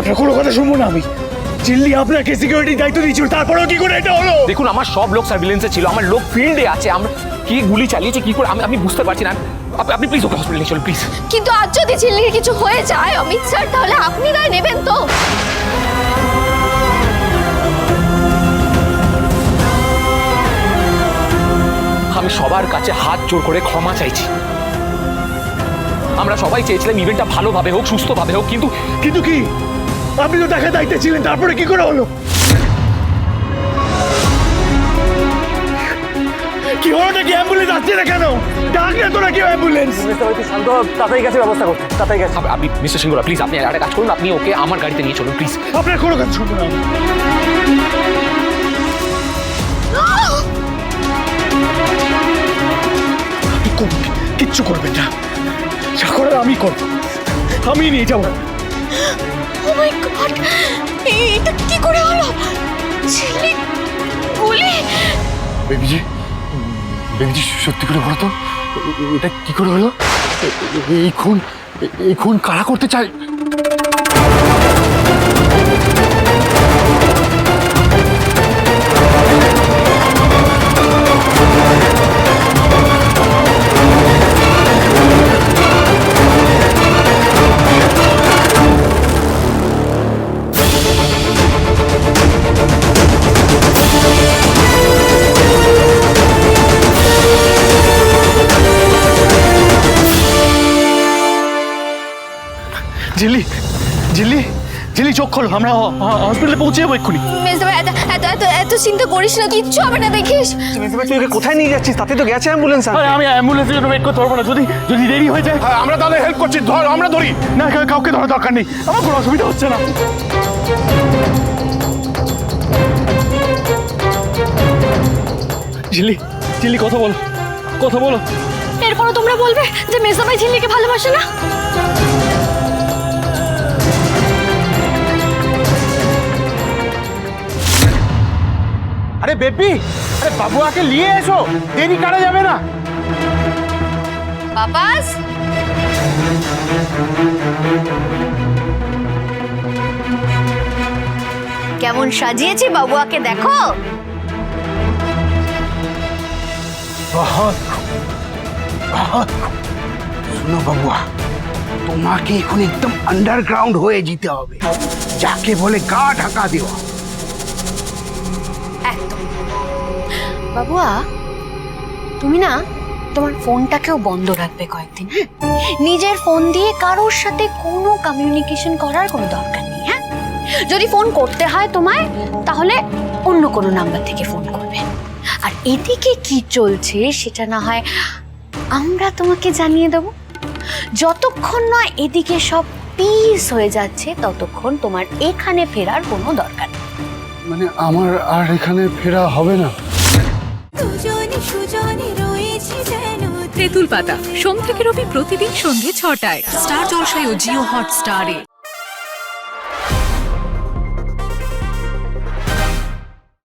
আপনার কোনো কথা শুনব না আমি। চিল্লি আপনাকে সিকিউরিটি দায়িত্ব দিয়েছিল তারপরেও কি করে এটা হলো? দেখুন আমার সব লোক সার্ভিলেন্সে ছিল আমার লোক ফিল্ডে আছে আমরা কি গুলি চালিয়েছে কি করে আমি আমি বুঝতে পারছি না। আপনি প্লিজ ওকে হসপিটালে চলুন প্লিজ কিন্তু আজ যদি ঝিল্লির কিছু হয়ে যায় অমিত স্যার তাহলে আপনি রায় নেবেন তো? আমি সবার কাছে হাত জোর করে ক্ষমা চাইছি। আমরা সবাই চেয়েছিলাম ইভেন্টটা ভালোভাবে হোক সুস্থভাবে হোক কিন্তু কিন্তু কি? আপনি তো দেখা দায়িত্বে ছিলেন তারপরে কি করে হলো? কি হলো নাকি? অ্যাম্বুলেন্স আসছে না কেন? ডাকলে তো নাকি অ্যাম্বুলেন্স শান্ত তাড়াতাড়ি গেছে ব্যবস্থা করতে তাড়াতাড়ি গেছে আপ- আপনি মিস্টার সিংহরা প্লিজ আপনি একটা কাজ করুন আপনি ওকে আমার গাড়িতে নিয়ে চলুন প্লিজ আপনার কোনো কথা শুনব না। কিচ্ছু করবেন না। যা করার আমি করব। আমি নিয়ে যাব। ও কি করে হলো? ঝিল্লি গুলি! সত্যি করে বলো তো, এটা কি করে হলো? এই খুন এই খুন কারা করতে চায়? ঝিল্লি ঝিল্লি ঝিল্লি চোখ খোলো আমরা হসপিটালে পৌঁছে যাব এক্ষুনি। এত এত এত চিন্তা করিস না কিচ্ছু হবে না দেখিস। তুই ওকে কোথায় নিয়ে যাচ্ছিস? তাতে তো গেছে অ্যাম্বুলেন্স আরে আমি অ্যাম্বুলেন্সের জন্য ওয়েট করতে পারব না যদি যদি দেরি হয়ে যায়। হ্যাঁ, আমরা তাদের হেল্প করছি ধর আমরা ধরি। না কাউ- কাউকে ধরার দরকার নেই। আমার কোনো অসুবিধা হচ্ছে না। ঝিল্লি ঝিল্লি কথা বলো কথা বলো। এরপরও তোমরা বলবে যে মেজদামাই ঝিল্লিকে ভালোবাসে না? বেবি? আরে বাবুয়াকে নিয়ে এসো। দেরি করা যাবে না? বাবাস? কেমন সাজিয়েছি বাবুয়াকে দেখো। শোনো বাবুয়া তোমাকে এখন একদম আন্ডারগ্রাউন্ড হয়ে যেতে হবে। যাকে বলে গা ঢাকা দেওয়া। একদম। বাবুয়া, তুমি না তোমার ফোনটাকেও বন্ধ রাখবে কয়েকদিন হ্যাঁ? নিজের ফোন দিয়ে কারোর সাথে কোনো কমিউনিকেশন করার কোনো দরকার নেই হ্যাঁ? যদি ফোন করতে হয় তোমায়, তাহলে অন্য কোনো নাম্বার থেকে ফোন করবে। আর এদিকে কি চলছে সেটা না হয় আমরা তোমাকে জানিয়ে দেব। যতক্ষণ না এদিকে সব পিস হয়ে যাচ্ছে, ততক্ষণ তোমার এখানে ফেরার কোনো দরকার নেই। মানে আমার আর এখানে ফেরা হবে না। তেঁতুল পাতা সোম থেকে রবি প্রতিদিন সন্ধ্যে ছটায়। স্টার জলসায় ও জিও হটস্টারে।